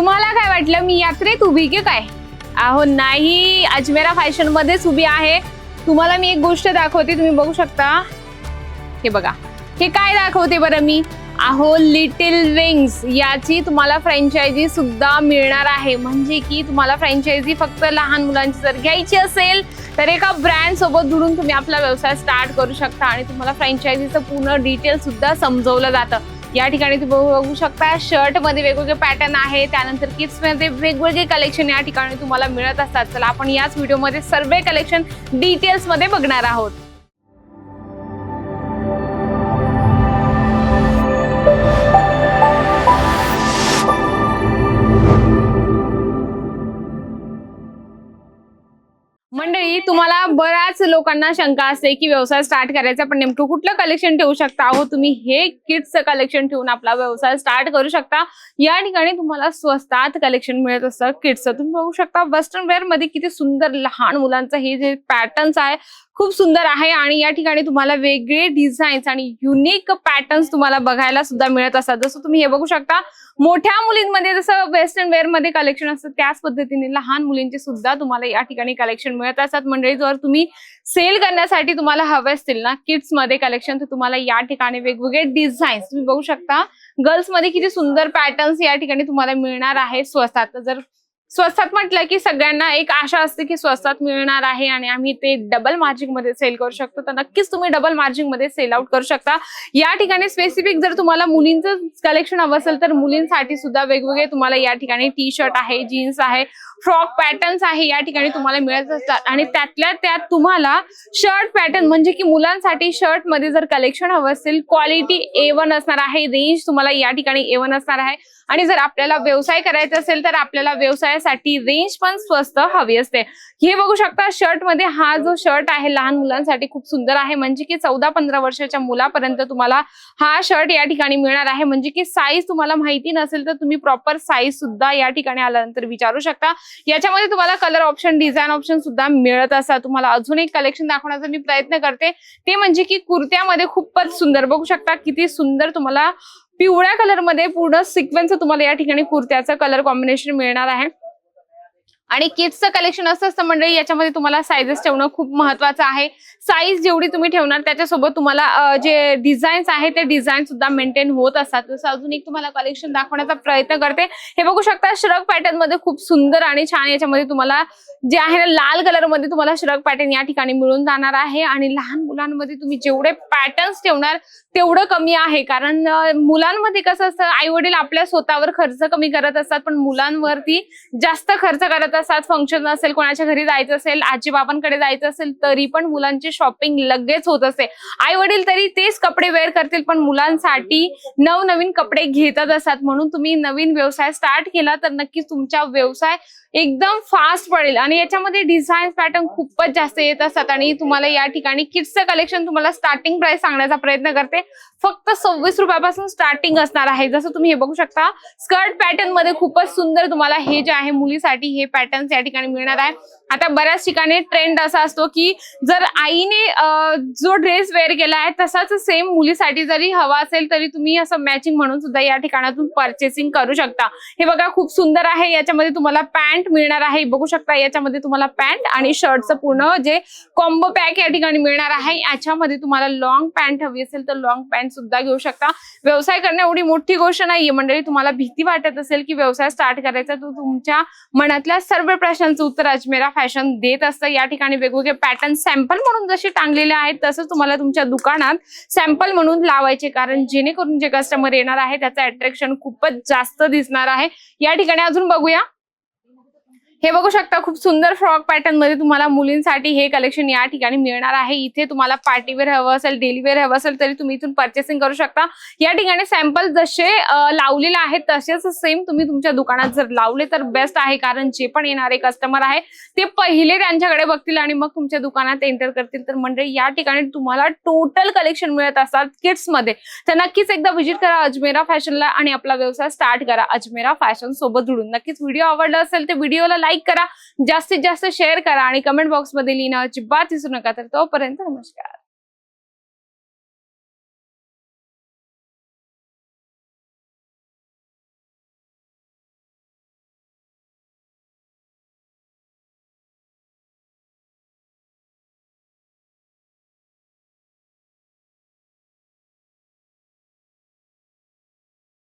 तुम्हाला काय वाटलं? मी यात्रेत उभी की काय? अहो नाही. अजमेरा फॅशन मध्येच उभी आहे. तुम्हाला मी एक गोष्ट दाखवते तुम्ही बघू शकता. हे बघा. हे काय दाखवते बरं मी? अहो लिटिल विंग्स याची तुम्हाला फ्रँचायझी सुद्धा मिळणार आहे. म्हणजे की तुम्हाला फ्रँचायझी फक्त लहान मुलांची जर घ्यायची असेल तर एका ब्रँड सोबत जुडून तुम्ही आपला व्यवसाय स्टार्ट करू शकता. आणि तुम्हाला फ्रँचायझीचं पूर्ण डिटेल सुद्धा समजवलं जातं. या ठिकाणी तुम्ही बघू बघू शकता शर्टमध्ये वेगवेगळे पॅटर्न आहे. त्यानंतर किट्समध्ये वेगवेगळे कलेक्शन या ठिकाणी तुम्हाला मिळत असतात. चला आपण याच व्हिडिओमध्ये सर्व कलेक्शन डिटेल्समध्ये बघणार आहोत. मंडळी तुम्हाला बऱ्याच लोकांना शंका असते की व्यवसाय स्टार्ट करायचा पण नेमकं कुठलं कलेक्शन ठेवू शकता? अहो तुम्ही हे किट्सचं कलेक्शन ठेवून आपला व्यवसाय स्टार्ट करू शकता. या ठिकाणी तुम्हाला स्वस्तात कलेक्शन मिळत असतं किट्सचं तुम्ही बघू शकता वेस्टर्न वेअरमध्ये किती सुंदर लहान मुलांचं हे जे पॅटर्न्स आहे खूप सुंदर आहे आणि या ठिकाणी तुम्हाला वेगळे डिझाईन्स आणि युनिक पॅटर्न्स तुम्हाला बघायला सुद्धा मिळत असतात. जसं तुम्ही हे बघू शकता मोठ्या मुलींमध्ये जसं वेस्टर्न वेअरमध्ये कलेक्शन असतं त्याच पद्धतीने लहान मुलींचे सुद्धा तुम्हाला या ठिकाणी कलेक्शन मिळत असतात. मंडळी जर तुम्ही सेल करण्यासाठी तुम्हाला हवे असतील ना किड्समध्ये कलेक्शन तर तुम्हाला या ठिकाणी वेगवेगळे डिझाईन्स तुम्ही बघू शकता. गर्ल्समध्ये किती सुंदर पॅटर्न्स या ठिकाणी तुम्हाला मिळणार आहे स्वस्तात जर स्वस्तात म्हटलं की सगळ्यांना एक आशा असते की स्वस्तात मिळणार आहे आणि आम्ही ते डबल मार्जिंगमध्ये सेल करू शकतो. तर नक्कीच तुम्ही डबल मार्जिंगमध्ये सेल आउट करू शकता. या ठिकाणी स्पेसिफिक जर तुम्हाला मुलींचं कलेक्शन हवं असेल तर मुलींसाठी सुद्धा वेगवेगळे तुम्हाला या ठिकाणी टी शर्ट आहे जीन्स आहे. फ्रॉक पॅटर्न्स आहे या ठिकाणी तुम्हाला मिळत असतात. आणि त्यातल्या त्यात तुम्हाला शर्ट पॅटर्न म्हणजे की मुलांसाठी शर्टमध्ये जर कलेक्शन हवं असेल क्वालिटी ए वन असणार आहे रेंज तुम्हाला या ठिकाणी ए वन असणार आहे. आणि जर आपल्याला व्यवसाय करायचा असेल तर आपल्याला व्यवसायासाठी रेंज पण स्वस्त हवी असते. हे बघू शकता शर्टमध्ये हा जो शर्ट आहे लहान मुलांसाठी खूप सुंदर आहे. म्हणजे की चौदा पंधरा वर्षाच्या मुलापर्यंत तुम्हाला हा शर्ट या ठिकाणी मिळणार आहे. म्हणजे की साईज तुम्हाला माहिती नसेल तर तुम्ही प्रॉपर साईज सुद्धा या ठिकाणी आल्यानंतर विचारू शकता. याच्यामध्ये तुम्हाला कलर ऑप्शन डिझाईन ऑप्शन सुद्धा मिळत असतात तुम्हाला अजून एक कलेक्शन दाखवण्याचा मी प्रयत्न करते. ते म्हणजे की कुर्त्यामध्ये खूपच सुंदर. बघू शकता किती सुंदर तुम्हाला पिवळ्या कलरमध्ये पूर्ण सिक्वेन्स तुम्हाला या ठिकाणी कुर्त्याचं कलर कॉम्बिनेशन मिळणार आहे. आणि किड्सचं कलेक्शन असं असतं मंडळी याच्यामध्ये तुम्हाला साईजेस ठेवणं खूप महत्वाचं आहे. साईज जेवढी तुम्ही ठेवणार त्याच्यासोबत तुम्हाला जे डिझाईन्स आहे ते डिझाईन सुद्धा मेंटेन होत असतात. जसं अजून एक तुम्हाला कलेक्शन दाखवण्याचा प्रयत्न करते. हे बघू शकता श्रग पॅटर्नमध्ये खूप सुंदर आणि छान याच्यामध्ये तुम्हाला जे आहे ना लाल कलरमध्ये तुम्हाला श्रग पॅटर्न या ठिकाणी मिळून जाणार आहे. आणि लहान मुलांमध्ये तुम्ही जेवढे पॅटर्न्स ठेवणार तेवढं कमी आहे. कारण मुलांमध्ये कसं असतं आई वडील आपल्या स्वतःवर खर्च कमी करत असतात पण मुलांवरती जास्त खर्च करत तासात फंक्शन असेल कोणाच्या घरी जायचं असेल आजी बाबांकडे जायचं असेल तरी पण मुलांची शॉपिंग लगेच होत असते. आई वडील तरी तेच कपडे वेअर करतील पण मुलांसाठी नवनवीन कपडे घेतच असतात. म्हणून तुम्ही नवीन व्यवसाय स्टार्ट केला तर नक्कीच तुमचा व्यवसाय एकदम फास्ट पडेल. आणि याच्यामध्ये डिझाईन पॅटर्न खूपच जास्त येत असतात. आणि तुम्हाला या ठिकाणी किड्सचं कलेक्शन तुम्हाला स्टार्टिंग प्राइस सांगण्याचा प्रयत्न करते. फक्त सव्वीस रुपयापासून स्टार्टिंग असणार आहे. जसं तुम्ही हे बघू शकता स्कर्ट पॅटर्नमध्ये खूपच सुंदर तुम्हाला हे जे आहे मुलीसाठी हे पॅटर्न्स या ठिकाणी मिळणार आहे. आता बऱ्याच ठिकाणी ट्रेंड असा असतो की जर आईने जो ड्रेस वेअर केला आहे तसाच सेम मुलीसाठी जरी हवा असेल तरी तुम्ही असं मॅचिंग म्हणून सुद्धा या ठिकाणातून परचेसिंग करू शकता. हे बघा खूप सुंदर आहे. याच्यामध्ये तुम्हाला पॅन्ट मिळणार आहे. बघू शकता याच्यामध्ये तुम्हाला पॅन्ट आणि शर्टचं पूर्ण जे कॉम्बो पॅक या ठिकाणी मिळणार आहे. याच्यामध्ये तुम्हाला लॉंग पॅन्ट हवी असेल तर लॉंग पॅन्ट सुद्धा घेऊ शकता. व्यवसाय करणे एवढी मोठी गोष्ट नाहीये. मंडळी तुम्हाला भीती वाटत असेल की व्यवसाय स्टार्ट करायचा तर तुमच्या मनातल्या सर्व प्रश्नांचं उत्तर अजमेरा फॅशन देत असतं. या ठिकाणी वेगवेगळे पॅटर्न सॅम्पल म्हणून जसे टांगलेले आहेत तसंच तुम्हाला तुमच्या दुकानात सॅम्पल म्हणून लावायचे. कारण जेणेकरून जे कस्टमर येणार आहे त्याचं अट्रॅक्शन खूपच जास्त दिसणार आहे. या ठिकाणी अजून बघूया. हे बघू शकता खूप सुंदर फ्रॉक पॅटर्नमध्ये तुम्हाला मुलींसाठी हे कलेक्शन या ठिकाणी मिळणार आहे. इथे तुम्हाला पार्टीवेअर हवं असेल डेलीवेअर हवं असेल तरी तुम्ही इथून परचेसिंग करू शकता. या ठिकाणी सॅम्पल जसे लावलेले आहेत तसेच सेम तुम्ही तुमच्या दुकानात जर लावले तर बेस्ट आहे. कारण जे पण येणारे कस्टमर आहे ते पहिले त्यांच्याकडे बघतील आणि मग तुमच्या दुकानात एंटर करतील. तर म्हणजे या ठिकाणी तुम्हाला टोटल कलेक्शन मिळत असतात किड्समध्ये. तर नक्कीच एकदा व्हिजिट करा अजमेरा फॅशनला आणि आपला व्यवसाय स्टार्ट करा. अजमेरा फॅशन सोबत जुळून. नक्कीच व्हिडिओ आवडला असेल तर व्हिडिओला लाईक करा जास्तीत जास्त शेअर करा आणि कमेंट बॉक्समध्ये लिहिणं अजिबात विसरू नका. तर तोपर्यंत नमस्कार.